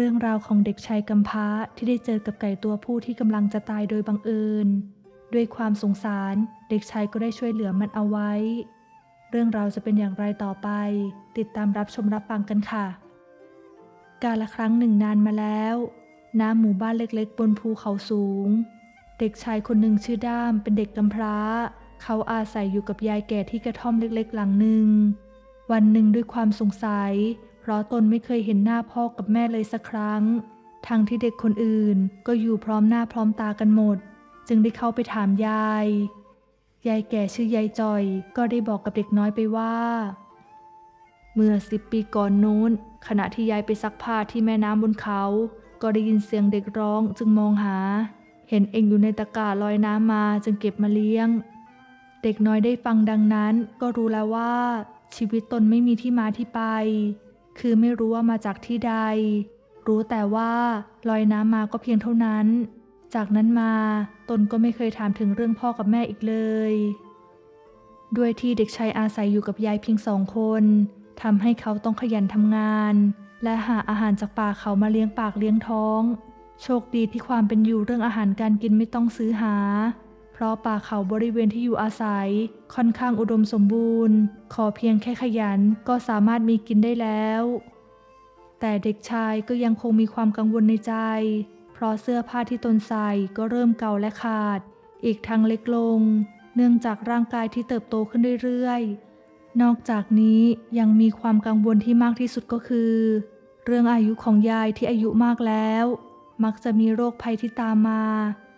เรื่องราวของเด็กชายกำพร้าที่ได้เจอกับไก่ตัวผู้ที่กำลังจะตายโดยบังเอิญ ด้วยความสงสารเด็กชายก็ได้ช่วยเหลือมันเอาไว้ เรื่องราวจะเป็นอย่างไรต่อไป ติดตามรับชมรับฟังกันค่ะ กาละครั้งหนึ่งนานมาแล้วณหมู่บ้านเล็กๆ บนภูเขาสูง เด็กชายคนหนึ่งชื่อด้ามเป็นเด็กกำพร้า เขาอาศัยอยู่กับยายแก่ที่กระท่อมเล็กๆ หลังหนึ่ง วันหนึ่งด้วยความสงสัย ราะตนไม่เคยเห็นหน้าพ่อกับแม่เลยสักครั้ง ทั้งที่เด็กคนอื่นก็อยู่พร้อมหน้าพร้อมตากันหมด จึงได้เข้าไปถามยาย ยายแก่ชื่อยายจอยก็ได้บอกกับเด็กน้อยไปว่า เมื่อสิบปีก่อนนู้น ขณะที่ยายไปซักผ้าที่แม่น้ำบนเขา ก็ได้ยินเสียงเด็กร้องจึงมองหา เห็นเองอยู่ในตะกร้าลอยน้ำมาจึงเก็บมาเลี้ยง เด็กน้อยได้ฟังดังนั้นก็รู้แล้วว่าชีวิตตนไม่มีที่มาที่ไป คือไม่รู้ว่ามาจากที่ใด รู้แต่ว่าลอยน้ำมาก็เพียงเท่านั้น จากนั้นมาตนก็ไม่เคยถามถึงเรื่องพ่อกับแม่อีกเลย ด้วยที่เด็กชายอาศัยอยู่กับยายเพียงสองคนทำให้เขาต้องขยันทำงาน และหาอาหารจากป่าเขามาเลี้ยงปากเลี้ยงท้อง โชคดีที่ความเป็นอยู่เรื่องอาหารการกินไม่ต้องซื้อหา เพราะป่าเขาบริเวณที่อยู่อาศัย ค่อนข้างอุดมสมบูรณ์ ขอเพียงแค่ขยันก็สามารถมีกินได้แล้ว แต่เด็กชายก็ยังคงมีความกังวลในใจ เพราะเสื้อผ้าที่ตนใส่ก็เริ่มเก่าและขาด อีกทั้งเล็กลง เนื่องจากร่างกายที่เติบโตขึ้นเรื่อยๆ นอกจากนี้ยังมีความกังวลที่มากที่สุดก็คือ เรื่องอายุของยายที่อายุมากแล้ว มักจะมีโรคภัยที่ตามมา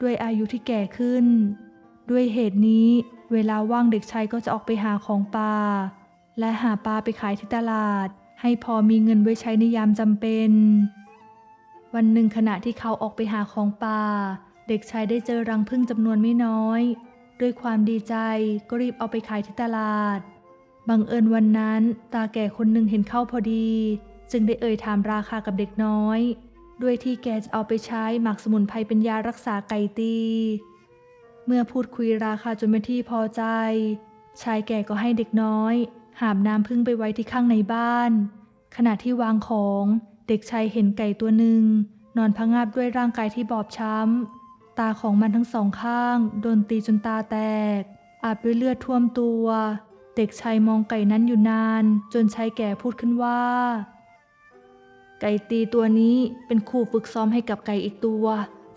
ด้วยอายุที่แก่ขึ้น ด้วยเหตุนี้เวลาว่างเด็กชายก็จะออกไปหาของป่า และหาปลาไปขายที่ตลาด ให้พอมีเงินไว้ใช้ในยามจำเป็น วันหนึ่งขณะที่เขาออกไปหาของป่า เด็กชายได้เจอรังผึ้งจำนวนไม่น้อย ด้วยความดีใจก็รีบเอาไปขายที่ตลาด บังเอิญวันนั้นตาแก่คนหนึ่งเห็นเข้าพอดี จึงได้เอ่ยถามราคากับเด็กน้อย ด้วยที่แกจะเอาไปใช้หมักสมุนไพรเป็นยารักษาไก่ตี เมื่อพูดคุยราคาจนเป็นที่พอใจ ชายแก่ก็ให้เด็กน้อย หามน้ำพึ่งไปไว้ที่ข้างในบ้าน ขณะที่วางของเด็กชายเห็นไก่ตัวหนึ่ง นอนพังงาบด้วยร่างกายที่บอบช้ำ ตาของมันทั้งสองข้างโดนตีจนตาแตก อาบด้วยเลือดท่วมตัว เด็กชายมองไก่นั้นอยู่นาน จนชายแก่พูดขึ้นว่า ไก่ตีตัวนี้เป็นคู่ฝึกซ้อมให้กับไก่อีกตัว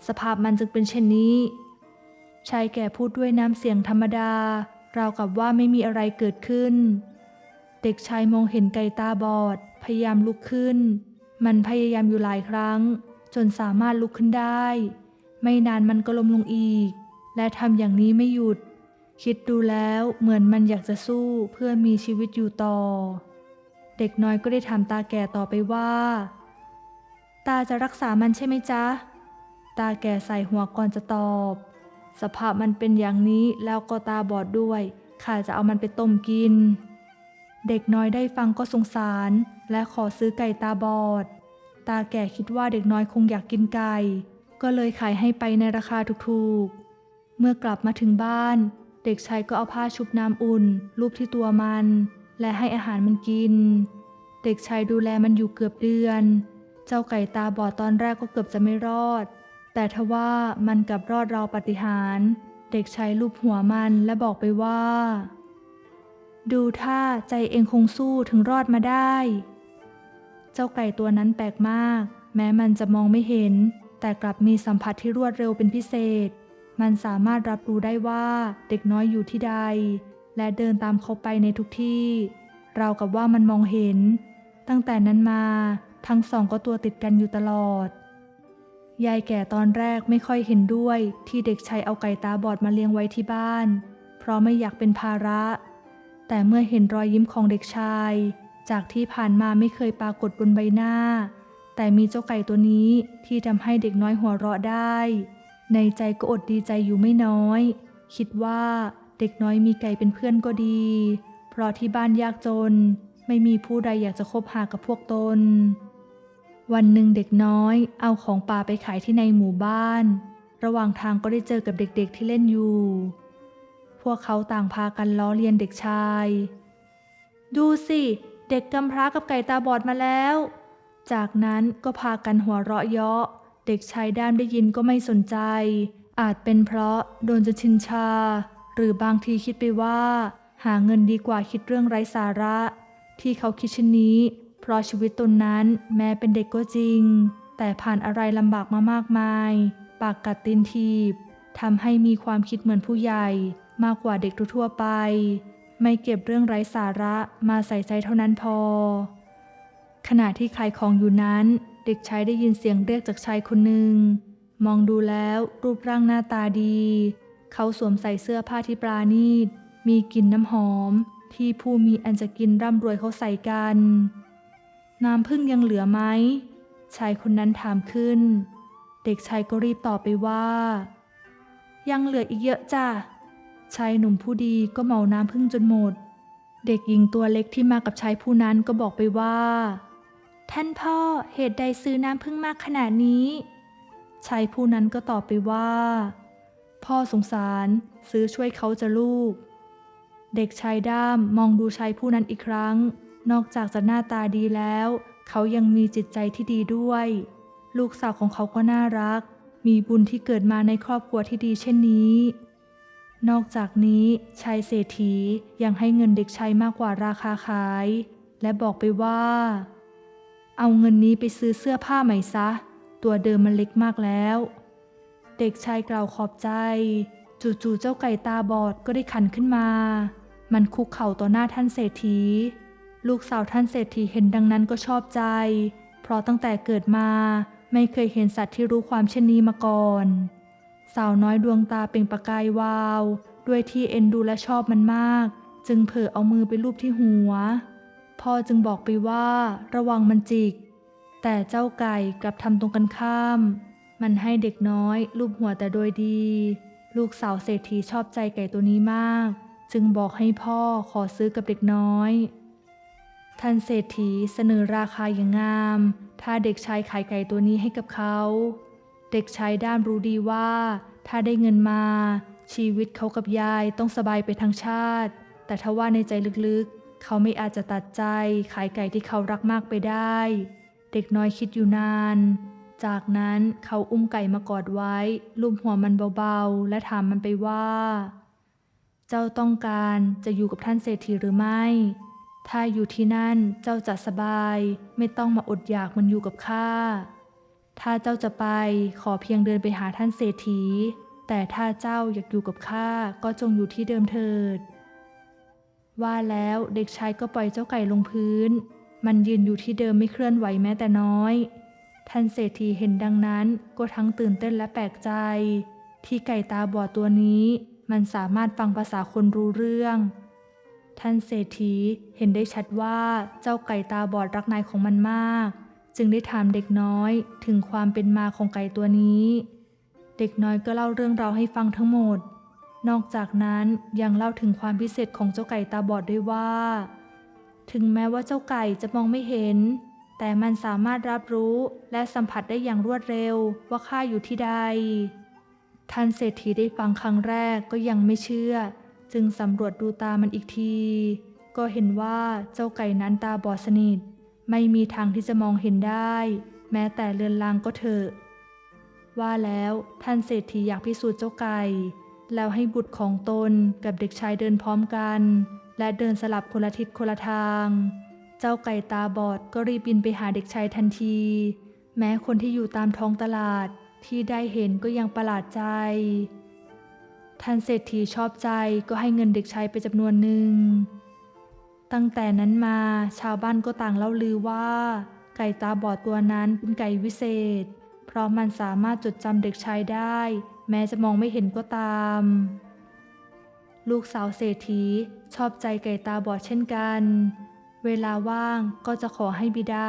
สภาพมันจึงเป็นเช่นนี้ ชายแก่พูดด้วยน้ำเสียงธรรมดา ราวกับว่าไม่มีอะไรเกิดขึ้น เด็กชายมองเห็นไก่ตาบอด พยายามลุกขึ้น มันพยายามอยู่หลายครั้ง จนสามารถลุกขึ้นได้ ไม่นานมันก็ล้มลงอีก และทำอย่างนี้ไม่หยุด คิดดูแล้วเหมือนมันอยากจะสู้เพื่อมีชีวิตอยู่ต่อ เด็กน้อยก็ได้ถามตาแก่ต่อไปว่า ตาจะรักษามันใช่ไหมจ๊ะ ตาแก่ใส่หัวก่อนจะตอบ สภาพมันเป็นอย่างนี้แล้วก็ตาบอดด้วย ข้าจะเอามันไปต้มกิน เด็กน้อยได้ฟังก็สงสาร และขอซื้อไก่ตาบอด ตาแก่คิดว่าเด็กน้อยคงอยากกินไก่ ก็เลยขายให้ไปในราคาถูกๆ เมื่อกลับมาถึงบ้าน เด็กชายก็เอาผ้าชุบน้ำอุ่น ลูบที่ตัวมัน และให้อาหารมันกิน เด็กชายดูแลมันอยู่เกือบเดือน เจ้าไก่ตาบอดตอนแรกก็เกือบจะไม่รอด แต่ทว่ามันกลับรอดเราวปฏิหาร เด็กชายลูบหัวมันและบอกไปว่า ดูท่าใจเองคงสู้ถึงรอดมาได้ เจ้าไก่ตัวนั้นแปลกมาก แม้มันจะมองไม่เห็น แต่กลับมีสัมผัสที่รวดเร็วเป็นพิเศษ มันสามารถรับรู้ได้ว่าเด็กน้อยอยู่ที่ใด และเดินตามเขาไปในทุกที่ราวกับว่ามันมองเห็น ตั้งแต่นั้นมาทั้งสองก็ตัวติดกันอยู่ตลอด ยายแก่ตอนแรกไม่ค่อยเห็นด้วยที่เด็กชายเอาไก่ตาบอดมาเลี้ยงไว้ที่บ้าน เพราะไม่อยากเป็นภาระ แต่เมื่อเห็นรอยยิ้มของเด็กชาย จากที่ผ่านมาไม่เคยปรากฏบนใบหน้า แต่มีเจ้าไก่ตัวนี้ที่ทำให้เด็กน้อยหัวเราะได้ ในใจก็อดดีใจอยู่ไม่น้อย คิดว่าเด็กน้อยมีไก่เป็นเพื่อนก็ดี เพราะที่บ้านยากจน ไม่มีผู้ใดอยากจะคบหากับพวกตน วันหนึ่งเด็กน้อยเอาของป่าไปขายที่ในหมู่บ้าน ระหว่างทางก็ได้เจอกับเด็กๆที่เล่นอยู่ พวกเขาต่างพากันล้อเลียนเด็กชาย ดูสิ เด็กกำพร้ากับไก่ตาบอดมาแล้ว จากนั้นก็พากันหัวเราะเยาะ เด็กชายด้ามได้ยินก็ไม่สนใจ อาจเป็นเพราะโดนจะชินชา หรือบางทีคิดไปว่า หาเงินดีกว่าคิดเรื่องไร้สาระ ที่เขาคิดเช่นนี้ เพราะชีวิตตนนั้นแม้เป็นเด็กก็จริง แต่ผ่านอะไรลำบากมามากมาย ปากกัดตีนทีบทำให้มีความคิดเหมือนผู้ใหญ่ มากกว่าเด็กทั่วไป ไม่เก็บเรื่องไร้สาระมาใส่ใจเท่านั้นพอ ขณะที่ขายของอยู่นั้น เด็กชายได้ยินเสียงเรียกจากชายคนหนึ่ง มองดูแล้วรูปร่างหน้าตาดี เขาสวมใส่เสื้อผ้าที่ปราณีต มีกลิ่นน้ำหอม ที่ผู้มีอันจะกินร่ำรวยเขาใส่กัน น้ำพึ่งยังเหลือไหม ชายคนนั้นถามขึ้น เด็กชายก็รีบตอบไปว่า ยังเหลืออีกเยอะจ้ะ ชายหนุ่มผู้ดีก็เมาน้ำพึ่งจนหมด เด็กหญิงตัวเล็กที่มากับชายผู้นั้นก็บอกไปว่า ท่านพ่อเหตุใดซื้อน้ำพึ่งมากขนาดนี้ ชายผู้นั้นก็ตอบไปว่า พ่อสงสารซื้อช่วยเขาจะลูก เด็กชายด้ามมองดูชายผู้นั้นอีกครั้ง นอกจากจะหน้าตาดีแล้ว เขายังมีจิตใจที่ดีด้วย ลูกสาวของเขาก็น่ารัก มีบุญที่เกิดมาในครอบครัวที่ดีเช่นนี้ นอกจากนี้ชายเศรษฐียังให้เงินเด็กชายมากกว่าราคาขาย และบอกไปว่า เอาเงินนี้ไปซื้อเสื้อผ้าใหม่ซะ ตัวเดิมมันเล็กมากแล้ว เด็กชายกล่าวขอบใจ จู่ๆเจ้าไก่ตาบอดก็ได้ขันขึ้นมา มันคุกเข่าต่อหน้าท่านเศรษฐี ลูกสาวท่านเศรษฐีเห็นดังนั้นก็ชอบใจ เพราะตั้งแต่เกิดมาไม่เคยเห็นสัตว์ที่รู้ความเช่นนี้มาก่อน สาวน้อยดวงตาเปล่งประกายวาว ด้วยที่เอ็นดูและชอบมันมาก จึงเผลอเอามือไปลูบที่หัว พ่อจึงบอกไปว่าระวังมันจิก แต่เจ้าไก่กลับทำตรงกันข้าม มันให้เด็กน้อยลูบหัวแต่โดยดี ลูกสาวเศรษฐีชอบใจไก่ตัวนี้มาก จึงบอกให้พ่อขอซื้อกับเด็กน้อย ท่านเศรษฐีเสนอราคาอย่างงาม ถ้าเด็กชายขายไก่ตัวนี้ให้กับเขา เด็กชายด้ามรู้ดีว่า ถ้าได้เงินมา ชีวิตเขากับยายต้องสบายไปทั้งชาติ แต่ทว่าในใจลึกๆ เขาไม่อาจจะตัดใจขายไก่ที่เขารักมากไปได้ เด็กน้อยคิดอยู่นาน จากนั้นเขาอุ้มไก่มากอดไว้ลูบหัวมันเบาๆ และถามมันไปว่า เจ้าต้องการจะอยู่กับท่านเศรษฐีหรือไม่ ถ้าอยู่ที่นั่นเจ้าจะสบายไม่ต้องมาอดอยากมันอยู่กับข้า ถ้าเจ้าจะไปขอเพียงเดินไปหาท่านเศรษฐี แต่ถ้าเจ้าอยากอยู่กับข้าก็จงอยู่ที่เดิมเถิด ว่าแล้วเด็กชายก็ปล่อยเจ้าไก่ลงพื้น มันยืนอยู่ที่เดิมไม่เคลื่อนไหวแม้แต่น้อย ท่านเศรษฐีเห็นดังนั้นก็ทั้งตื่นเต้นและแปลกใจ ที่ไก่ตาบอดตัวนี้ มันสามารถฟังภาษาคนรู้เรื่อง ท่านเศรษฐีเห็นได้ชัดว่าเจ้าไก่ตาบอดรักนายของมันมาก จึงได้ถามเด็กน้อยถึงความเป็นมาของไก่ตัวนี้ เด็กน้อยก็เล่าเรื่องราวให้ฟังทั้งหมด นอกจากนั้นยังเล่าถึงความพิเศษของเจ้าไก่ตาบอดด้วยว่า ถึงแม้ว่าเจ้าไก่จะมองไม่เห็น แต่มันสามารถรับรู้และสัมผัสได้อย่างรวดเร็วว่าข้าอยู่ที่ใดท่านเศรษฐีได้ฟังครั้งแรกก็ยังไม่เชื่อ จึงสำรวจดูตามันอีกที ก็เห็นว่าเจ้าไก่นั้นตาบอดสนิท ไม่มีทางที่จะมองเห็นได้ แม้แต่เลือนลางก็เถอะ ว่าแล้วท่านเศรษฐีอยากพิสูจน์เจ้าไก่ แล้วให้บุตรของตนกับเด็กชายเดินพร้อมกัน และเดินสลับคนละทิศคนละทาง เจ้าไก่ตาบอดก็รีบบินไปหาเด็กชายทันที แม้คนที่อยู่ตามท้องตลาดที่ได้เห็นก็ยังประหลาดใจ ท่านเศรษฐีชอบใจก็ให้เงินเด็กชายไปจำนวนหนึ่ง ตั้งแต่นั้นมาชาวบ้านก็ต่างเล่าลือว่า ไก่ตาบอดตัวนั้นเป็นไก่วิเศษ เพราะมันสามารถจดจำเด็กชายได้ แม้จะมองไม่เห็นก็ตาม ลูกสาวเศรษฐีชอบใจไก่ตาบอดเช่นกัน เวลาว่างก็จะขอให้บิดา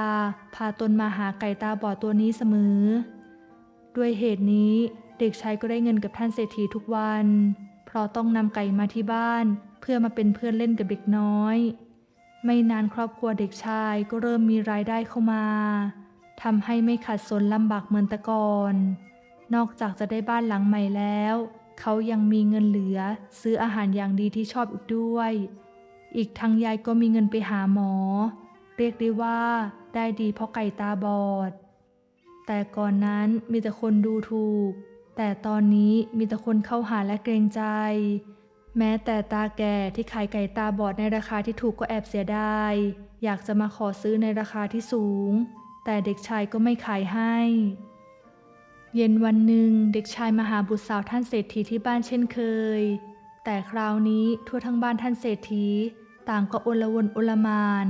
พาตนมาหาไก่ตาบอดตัวนี้เสมอ ด้วยเหตุนี้ เด็กชายก็ได้เงินกับท่านเศรษฐีทุกวัน เพราะต้องนำไก่มาที่บ้าน เพื่อมาเป็นเพื่อนเล่นกับเด็กน้อย ไม่นานครอบครัวเด็กชายก็เริ่มมีรายได้เข้ามาทำให้ไม่ขัดสนลำบากเหมือนแต่ก่อน นอกจากจะได้บ้านหลังใหม่แล้ว เขายังมีเงินเหลือซื้ออาหารอย่างดีที่ชอบอีกด้วย อีกทั้งยายก็มีเงินไปหาหมอ เรียกได้ว่าได้ดีเพราะไก่ตาบอด แต่ก่อนนั้นมีแต่คนดูถูก แต่ตอนนี้มีแต่คนเข้าหาและเกรงใจ แม้แต่ตาแก่ที่ขายไก่ตาบอดในราคาที่ถูกก็แอบเสียดาย อยากจะมาขอซื้อในราคาที่สูง แต่เด็กชายก็ไม่ขายให้ เย็นวันหนึ่งเด็กชายมาหาบุตรสาวท่านเศรษฐีที่บ้านเช่นเคย แต่คราวนี้ทั่วทั้งบ้านท่านเศรษฐี ต่างก็โอลวนโอลมาน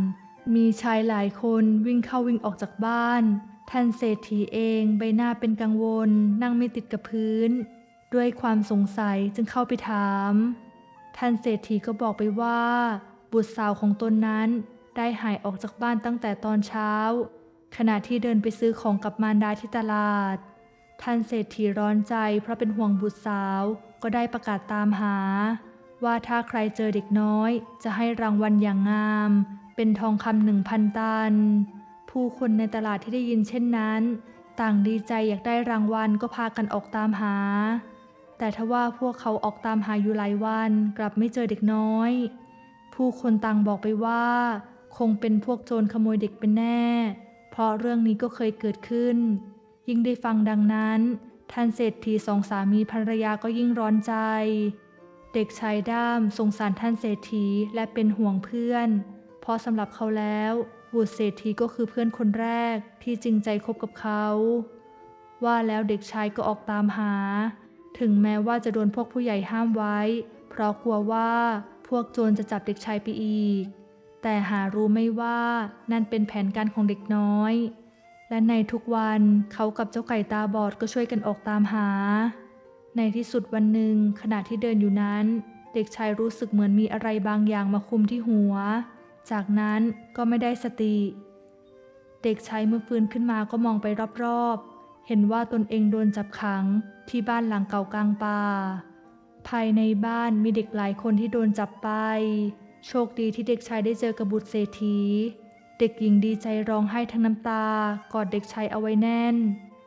มีชายหลายคนวิ่งเข้าวิ่งออกจากบ้าน ท่านเศรษฐีเองใบหน้าเป็นกังวล นั่งไม่ติดกับพื้น ด้วยความสงสัยจึงเข้าไปถาม ท่านเศรษฐีก็บอกไปว่า บุตรสาวของตนนั้นได้หายออกจากบ้านตั้งแต่ตอนเช้า ขณะที่เดินไปซื้อของกับมารดาที่ตลาด ท่านเศรษฐีร้อนใจเพราะเป็นห่วงบุตรสาวก็ได้ประกาศตามหา ว่าถ้าใครเจอเด็กน้อย จะให้รางวัลอย่างงาม เป็นทองคำหนึ่งพันตัน ผู้คนในตลาดที่ได้ยินเช่นนั้น ต่างดีใจอยากได้รางวัลก็พากันออกตามหา แต่ทว่าพวกเขาออกตามหาอยู่หลายวันกลับไม่เจอเด็กน้อย ผู้คนต่างบอกไปว่า คงเป็นพวกโจรขโมยเด็กเป็นแน่ เพราะเรื่องนี้ก็เคยเกิดขึ้น ยิ่งได้ฟังดังนั้น ท่านเศรษฐีสองสามีภรรยาก็ยิ่งร้อนใจ เด็กชายด้ามสงสารท่านเศรษฐีและเป็นห่วงเพื่อน เพราะสำหรับเขาแล้ว บุตรเศรษฐีก็คือเพื่อนคนแรกที่จริงใจคบกับเขา ว่าแล้วเด็กชายก็ออกตามหา ถึงแม้ว่าจะโดนพวกผู้ใหญ่ห้ามไว้ เพราะกลัวว่าพวกโจรจะจับเด็กชายไปอีก แต่หารู้ไม่ว่านั่นเป็นแผนการของเด็กน้อย และในทุกวันเขากับเจ้าไก่ตาบอดก็ช่วยกันออกตามหา ในที่สุดวันหนึ่งขณะที่เดินอยู่นั้น เด็กชายรู้สึกเหมือนมีอะไรบางอย่างมาคุมที่หัว จากนั้นก็ไม่ได้สติ เด็กชายเมื่อฟื้นขึ้นมาก็มองไปรอบๆ เห็นว่าตนเองโดนจับขังที่บ้านหลังเก่ากลางป่า ภายในบ้านมีเด็กหลายคนที่โดนจับไป โชคดีที่เด็กชายได้เจอกับบุตรเศรษฐี เด็กหญิงดีใจร้องไห้ทั้งน้ำตา กอดเด็กชายเอาไว้แน่น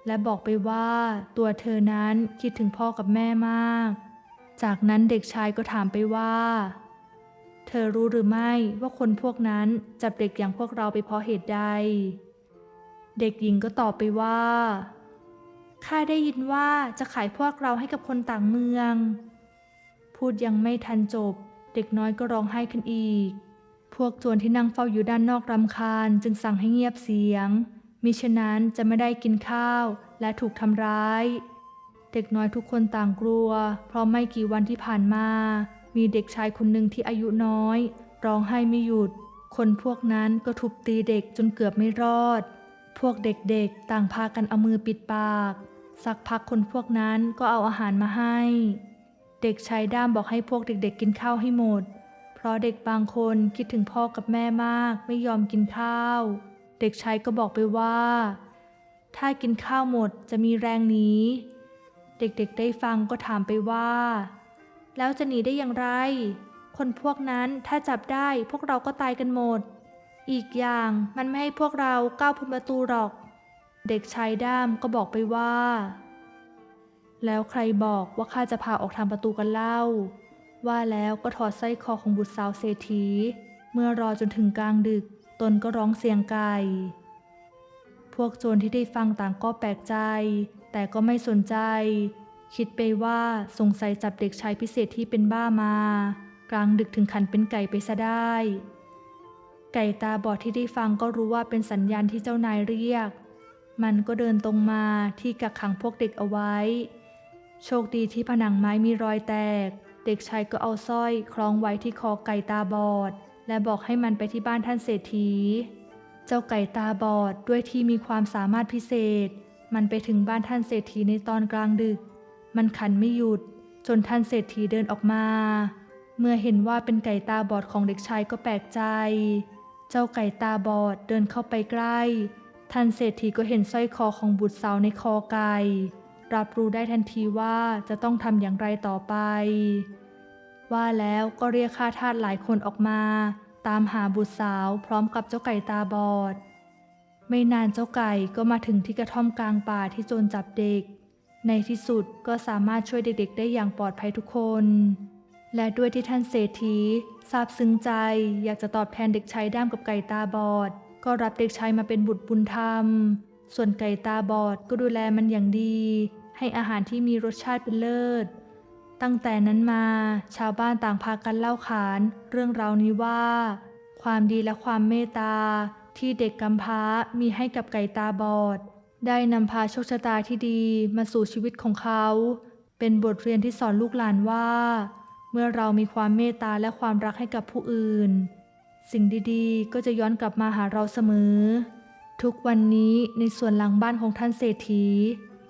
และบอกไปว่าตัวเธอนั้นคิดถึงพ่อกับแม่มาก จากนั้นเด็กชายก็ถามไปว่า เธอรู้หรือไม่ว่าคนพวกนั้นจับเด็กอย่างพวกเราไปเพราะเหตุใด เด็กหญิงก็ตอบไปว่า ข้าได้ยินว่าจะขายพวกเราให้กับคนต่างเมือง พูดยังไม่ทันจบ เด็กน้อยก็ร้องไห้ขึ้นอีก พวกโจรที่นั่งเฝ้าอยู่ด้านนอกรำคาญจึงสั่งให้เงียบเสียง มิฉะนั้นจะไม่ได้กินข้าวและถูกทำร้าย เด็กน้อยทุกคนต่างกลัว เพราะไม่กี่วันที่ผ่านมามีเด็กชายคนหนึ่งที่อายุน้อย ร้องไห้ไม่หยุด คนพวกนั้นก็ทุบตีเด็กจนเกือบไม่รอด พวกเด็กๆต่างพากันเอามือปิดปาก สักพักคนพวกนั้นก็เอาอาหารมาให้ เด็กชายด้ามบอกให้พวกเด็กๆกินข้าวให้หมด เพราะเด็กบางคนคิดถึงพ่อกับแม่มากไม่ยอมกินข้าว เด็กชายก็บอกไปว่า ถ้ากินข้าวหมดจะมีแรงหนีเด็กๆได้ฟังก็ถามไปว่า แล้วจะหนีได้อย่างไร คนพวกนั้นถ้าจับได้พวกเราก็ตายกันหมด อีกอย่างมันไม่ให้พวกเราก้าวพ้นประตูหรอก เด็กชายด้ามก็บอกไปว่า แล้วใครบอกว่าข้าจะพาออกทางประตูกันเล่า ว่าแล้วก็ถอดสร้อยคอของบุตรสาวเศรษฐี เมื่อรอจนถึงกลางดึก ตนก็ร้องเสียงไก่พวกโจรที่ได้ฟังต่างก็แปลกใจ แต่ก็ไม่สนใจ คิดไปว่าสงสัยจับเด็กชายพิเศษที่เป็นบ้ามา กลางดึกถึงขันเป็นไก่ไปซะได้ ไก่ตาบอดที่ได้ฟังก็รู้ว่าเป็นสัญญาณที่เจ้านายเรียก มันก็เดินตรงมาที่กักขังพวกเด็กเอาไว้ โชคดีที่ผนังไม้มีรอยแตก เด็กชายก็เอาสร้อยคล้องไว้ที่คอไก่ตาบอด และบอกให้มันไปที่บ้านท่านเศรษฐี เจ้าไก่ตาบอดด้วยที่มีความสามารถพิเศษ มันไปถึงบ้านท่านเศรษฐีในตอนกลางดึก มันขันไม่หยุด จนท่านเศรษฐีเดินออกมา เมื่อเห็นว่าเป็นไก่ตาบอดของเด็กชายก็แปลกใจ เจ้าไก่ตาบอดเดินเข้าไปใกล้ ท่านเศรษฐีก็เห็นสร้อยคอของบุตรสาวในคอไก่ รับรู้ได้ทันทีว่าจะต้องทำอย่างไรต่อไป ว่าแล้วก็เรียกข้าทาสหลายคนออกมา ตามหาบุตรสาวพร้อมกับเจ้าไก่ตาบอดไม่นานเจ้าไก่ก็มาถึงที่กระท่อมกลางป่าที่โจรจับเด็ก ในที่สุดก็สามารถช่วยเด็กๆ ได้อย่างปลอดภัยทุกคน และด้วยที่ท่านเศรษฐีทราบซึ้งใจอยากจะตอบแทนเด็กชายด้ามกับไก่ตาบอด ก็รับเด็กชายมาเป็นบุตรบุญธรรม ส่วนไก่ตาบอดก็ดูแลมันอย่างดี ให้อาหารที่มีรสชาติเป็นเลิศ ตั้งแต่นั้นมาชาวบ้านต่างพากันเล่าขาน เรื่องราวนี้ว่า ความดีและความเมตตาที่เด็กกำพร้ามีให้กับไก่ตาบอด ได้นำพาโชคชะตาที่ดีมาสู่ชีวิตของเขา เป็นบทเรียนที่สอนลูกหลานว่า เมื่อเรามีความเมตตาและความรักให้กับผู้อื่น สิ่งดีๆ ก็จะย้อนกลับมาหาเราเสมอ ทุกวันนี้ในส่วนหลังบ้านของท่านเศรษฐี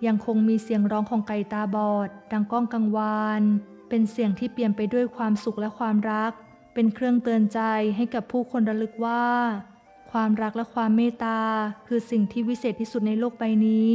ยังคงมีเสียงร้องของไก่ตาบอด ดังก้องกังวาน เป็นเสียงที่เปลี่ยนไปด้วยความสุขและความรัก เป็นเครื่องเตือนใจให้กับผู้คนระลึกว่า ความรักและความเมตตาคือสิ่งที่วิเศษที่สุดในโลกใบนี้